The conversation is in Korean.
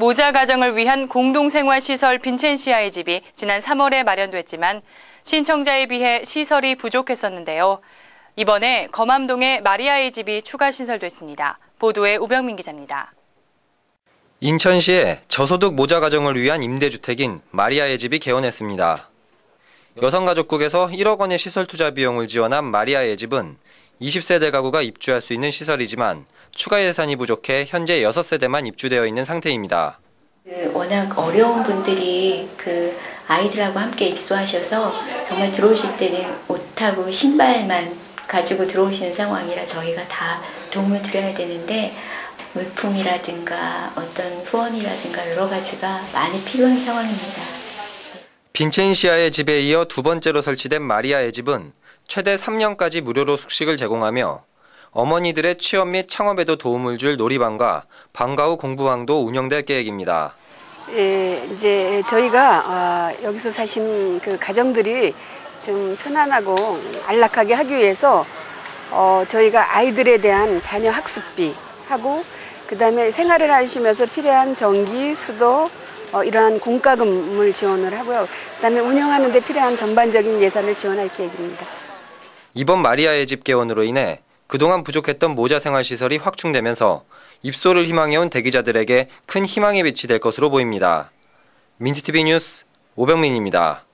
모자 가정을 위한 공동생활시설 빈첸시아의 집이 지난 3월에 마련됐지만 신청자에 비해 시설이 부족했었는데요. 이번에 검암동에 마리아의 집이 추가 신설됐습니다. 보도에 우병민 기자입니다. 인천시에 저소득 모자 가정을 위한 임대주택인 마리아의 집이 개원했습니다. 여성가족국에서 1억 원의 시설 투자 비용을 지원한 마리아의 집은 20세대 가구가 입주할 수 있는 시설이지만 추가 예산이 부족해 현재 6세대만 입주되어 있는 상태입니다. 그 워낙 어려운 분들이 그 아이들하고 함께 입소하셔서 정말 들어오실 때는 옷하고 신발만 가지고 들어오시는 상황이라 저희가 다 도움을 드려야 되는데 물품이라든가 어떤 후원이라든가 여러 가지가 많이 필요한 상황입니다. 빈첸시아의 집에 이어 두 번째로 설치된 마리아의 집은 최대 3년까지 무료로 숙식을 제공하며 어머니들의 취업 및 창업에도 도움을 줄 놀이방과 방과 후 공부방도 운영될 계획입니다. 예, 이제 저희가 어, 여기서 사신 그 가정들이 좀 편안하고 안락하게 하기 위해서 어, 저희가 아이들에 대한 자녀 학습비 하고 그다음에 생활을 하시면서 필요한 전기, 수도 어, 이러한 공과금을 지원을 하고요. 그다음에 운영하는 데 필요한 전반적인 예산을 지원할 계획입니다. 이번 마리아의 집 개원으로 인해 그동안 부족했던 모자 생활 시설이 확충되면서 입소를 희망해온 대기자들에게 큰 희망의 빛이 될 것으로 보입니다. 민트TV 뉴스 오병민입니다.